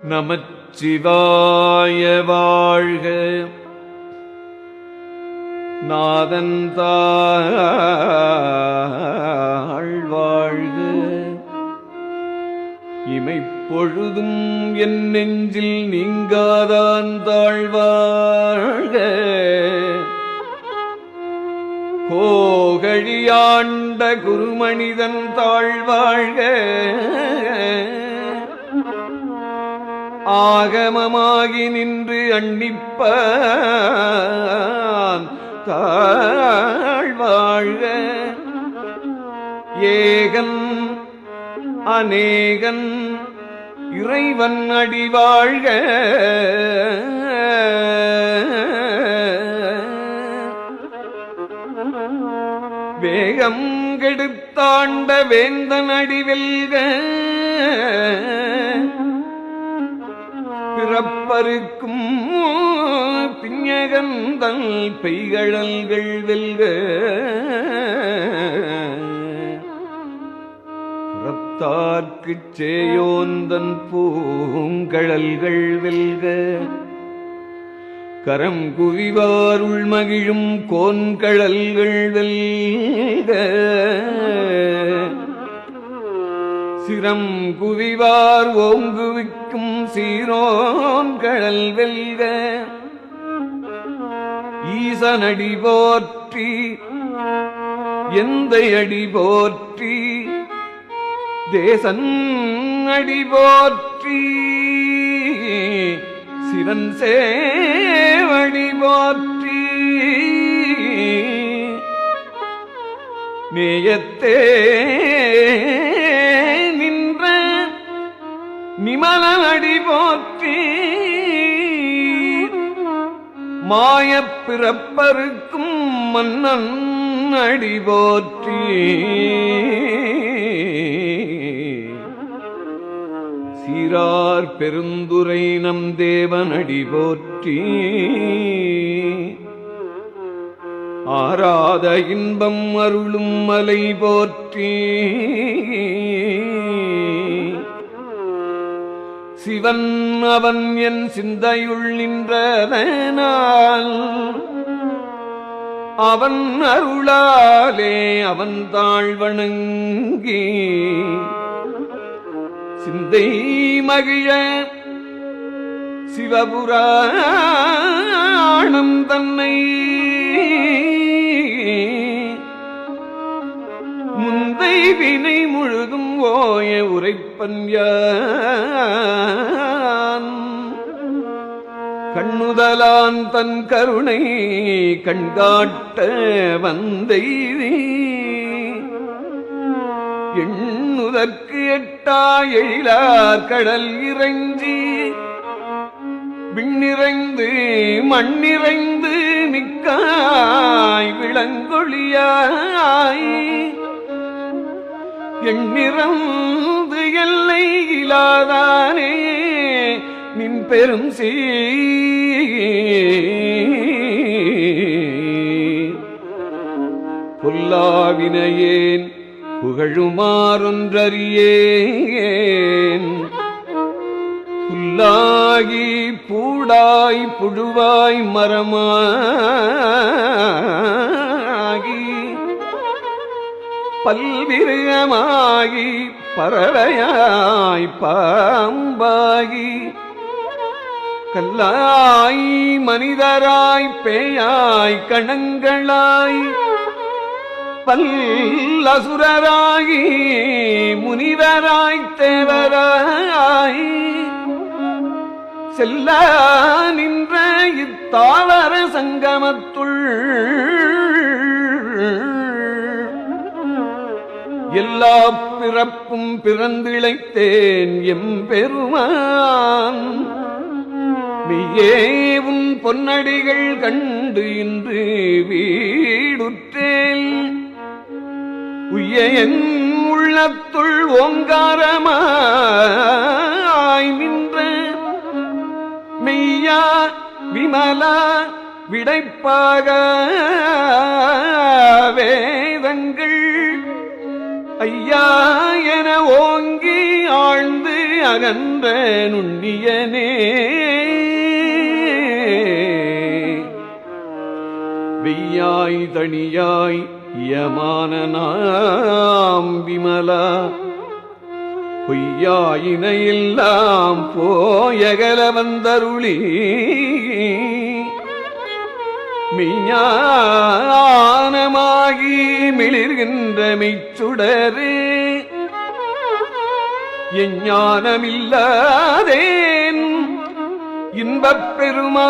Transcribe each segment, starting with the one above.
நமச்சிவாய வாழ்க. நாதந்தாள் வாழ்க. இமைப்பொழுதும் என் நெஞ்சில் நீங்காதான் தாழ்வாழ்க கோகழியாண்ட குருமனிதன் தாழ்வாழ்க ஆகமமாகி நின்று அன்னிப்பான் தாழ்வாழ்க. ஏகன் அநேகன் இறைவன் அடிவாழ்க. வேகம் கெடுத்தாண்ட வேந்தன் அடிவெல்க. பிறப்பருக்கும் பிஞகந்தல் பெய்கழல்கள் வெல்க. புறத்தார்க்குச் சேயோந்தன் பூங்கழல்கள் வெல்க. கரம் குவிவாருள் மகிழும் கோன்கழல்கள் வெல்க. சிரம் குவிவார் ஓங்குவிக்கும் சீரோன் கடல் வெல்க. ஈசனடி போற்றி எந்த அடி போற்றி தேசன் அடி போற்றி சிவன் சேவடி போற்றி. நேயத்தே நிமலடி போற்றி மாயப் பிறப்பருக்கும் மன்னன் அடி போற்றி சீரார் பெருந்துரை நம் தேவனடி போற்றி ஆராத இன்பம் அருளும் மலை போற்றி. சிவன் அவன் என் சிந்தையுள் நின்றனால் அவன் அருளாலே அவன் தாழ்வணங்கி சிந்தை மகிழ சிவபுராணம் தன்னை. முந்தை வினை முழுதும் ஓய உரைப்பன் யான் தான் தன் கருணை கண்காட்ட வந்தைதீ எண்ணுதற்கு எட்டா எழிலார் கடல் இறைஞ்சி விண்ணிறைந்து மண்ணிறைந்து நிக்காய் விளங்கொழியாய் எண்ணிறந்து எல்லை இலாதானே நின் பெரும் சீ. புல்லாவினையேன் புகழுமாறொன்றறியேன். புல்லாகி பூடாய் புழுவாய் மரமாகி பல்விரயமாகி பறவையாய் பாம்பாகி கல்லாய் மனிதராய் பேயாய் கணங்களாய் பல்லசுரராகி முனிவராய் தேவராய் செல்ல நின்ற இத்தாவர சங்கமத்துள் எல்லா பிறப்பும் பிறந்திழைத்தேன் எம்பெருமான். மெய்யே உன் பொன்னடிகள் கண்டு இன்று வீடுற்றேன் உய்ய உள்ளத்துள் ஓங்காரமாய் நின்ற மெய்யா விமலா விடைப்பாக வேதங்கள் ஐயா என ஓங்கி ஆழ்ந்து அகன்ற நுண்ணியனே. வெய்யாய் தனியாய் யமான நாம் விமலா. பொய்யாயினையெல்லாம் போயகல வந்தருளி. மெய்ஞானமாகி மிளிர்கின்ற மெய்ச்சுடரு. எஞ்ஞானமில்லாதே இன்பப் பெருமானே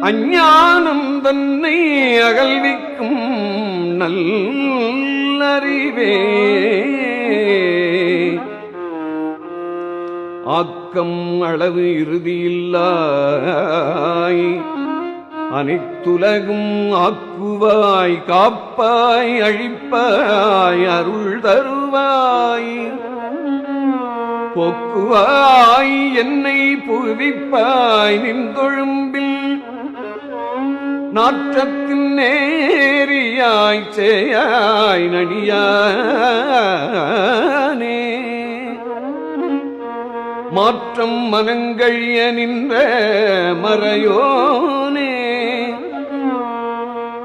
அஞ்ஞானம் தன்னை அகல்விக்கும் நல்லறிவே. ஆக்கம் அளவு இறுதியில்லாய் அனைத்துலகும் ஆக்குவாய் காப்பாய் அழிப்பாய் அருள் தருவாய். பொக்குவாய் என்னை புவிப்பாய் நின்றொழும்பில் நாற்றத்தின் நேரியாய் சேயாய் நடியானே. மாற்றம் மனங்கழிய நின்ற மறையோனே.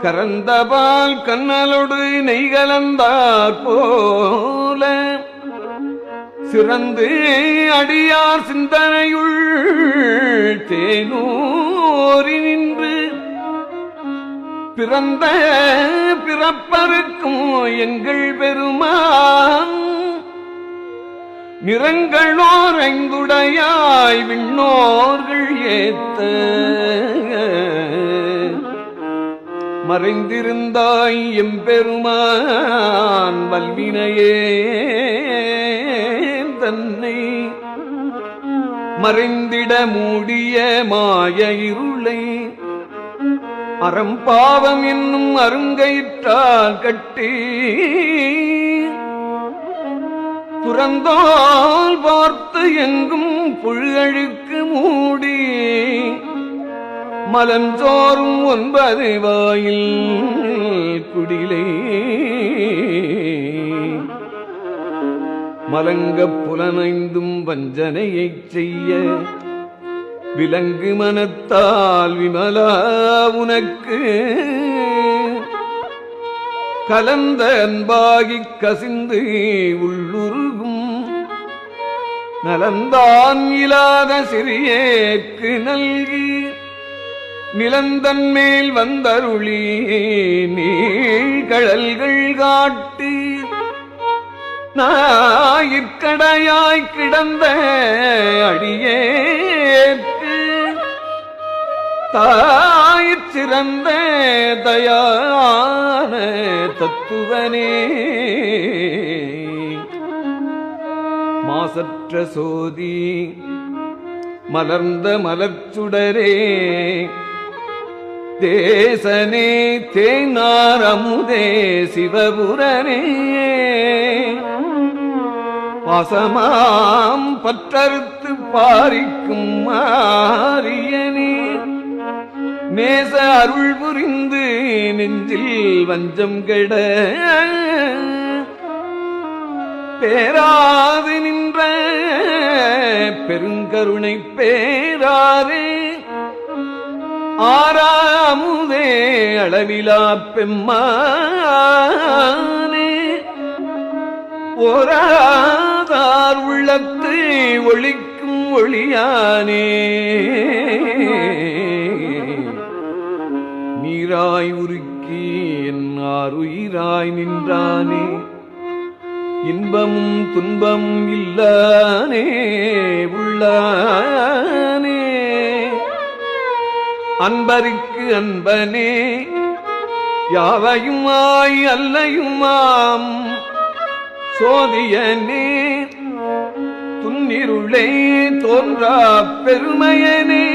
கரந்தபால் கண்ணலோடு நெய்கலந்தார் போல சிறந்து அடியார் சிந்தனையுள் தேனூறி நின்று பிறந்த பிறப்பருக்கும் எங்கள் பெருமான் நிறங்களோர் ஐந்துடையாய் விண்ணோர்கள் ஏத்த மறைந்திருந்தாய் எம்பெருமான் வல்வினையே. தன்னை மறைந்திட மூடிய மாய இருளை அறம்பாவம் என்னும் அருங்கயிற்றால் கட்டி துறந்தால் பார்த்து எங்கும் புழுகழுக்கு மூடி. மலஞ்சோறும் ஒன்பது வாயில் குடிலே. மலங்கப் புலனைந்தும் வஞ்சனையைச் செய்ய விலங்கு மனத்தால் விமலா உனக்கு. கலந்த அன்பாகிக் கசிந்து உள்ளுருகும் நலந்தான் இல்லாத சிறியேற்கு நல்கி நிலந்தன் மேல் வந்தருளி நீழ்கழல்கள் காட்டி. நாயிற்கடையாய் கிடந்த அடியேற்கு. தாயிற் சிறந்த தயான தத்துவனே. மாசற்ற சோதி மலர்ந்த மலர்ச்சுடரே. தேசனே தேனாரமுதே சிவபுரனே. பாசமாம் பற்றறுத்து பாரிக்கும் மாரியனே. நேச அருள் புரிந்து நெஞ்சில் வஞ்சம் கெட. பேராது நின்ற பெருங்கருணை பேராரே ஆறாமுதே அளவிலா பெம்மானே. ஓராதார் உள்ளத்து ஒழிக்கும் ஒளியானே. நீராய் உருக்கி என்னார் உயிராய் நின்றானே. இன்பமும் துன்பம் இல்லானே உள்ளானே. அன்பருக்கு அன்பனே யாவையுமாய் அல்லையுமாம் சோதியனே துன்னிருளை தோன்றா பெருமையனே.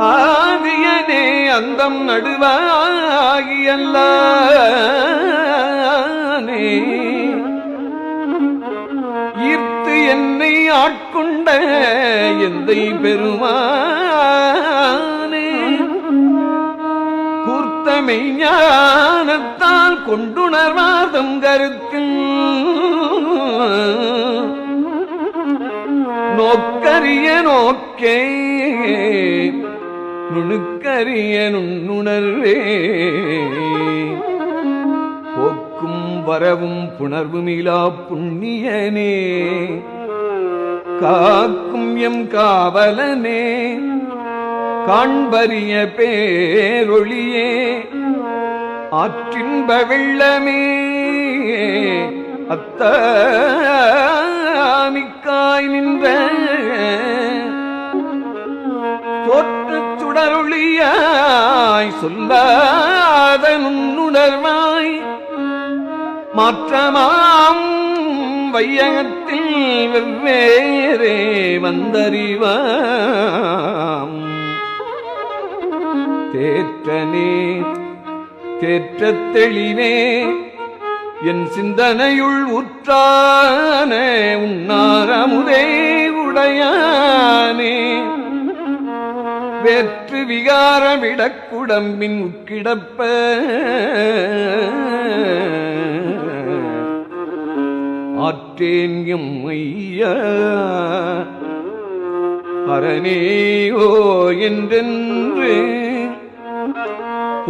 ஆதியனே அந்தம் நடுவாகியல்லானே. ஈர்த்து என்னை ஆட்கொண்ட எந்தை பெருமா மெய்ஞானத்தால் கொண்டுணர்வாதம் கருத்தில் நோக்கரிய நோக்கே நுணுக்கரிய நுண்ணுணர்வே. போக்கும் வரவும் புணர்வுமிலா புண்ணியனே. காக்கும் எம் காவலனே. காண்பரிய பேரொளியே ஆற்றின்ப வெள்ளமே அத்தாமிக்காய் நின்ற தோற்றச் சுடரொளியாய் சொல்லாத நுண்ணுணர்வாய் மாற்றமாம் வையகத்தில் வெவ்வேறே வந்தறிவாம் தேற்றனே தேற்ற தெளிவே என் சிந்தனையுள் உற்றான உன்னாரமுதே உடையானே. வெற்று விகார விடக்குடம்பின் உட்கிடப்ப ஆற்றேன் எம் ஐயா அரணேயோ என்றென்று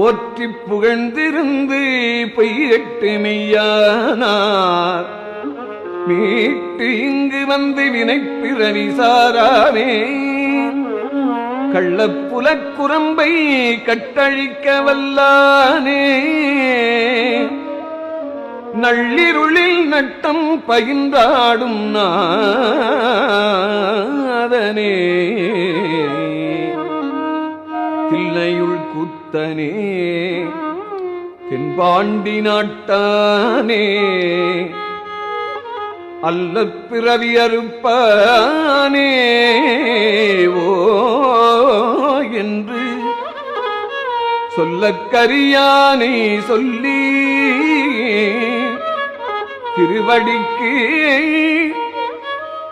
போற்றி புகழ்ந்திருந்து பெய்யட்டு மெய்யானார் மீட்டு இங்கு வந்து வினைப்பிறவி சாராமே. கள்ளப்புலக் குரம்பை கட்டழிக்க வல்லானே நள்ளிருளில் நட்டம் பகிர்ந்தாடும் நாதனே. கூத்தனே தென்பாண்டி நாட்டானே. அல்ல பிறவி அறுப்பானே ஓ என்று சொல்லக் கரியானை சொல்லி திருவடிக்கு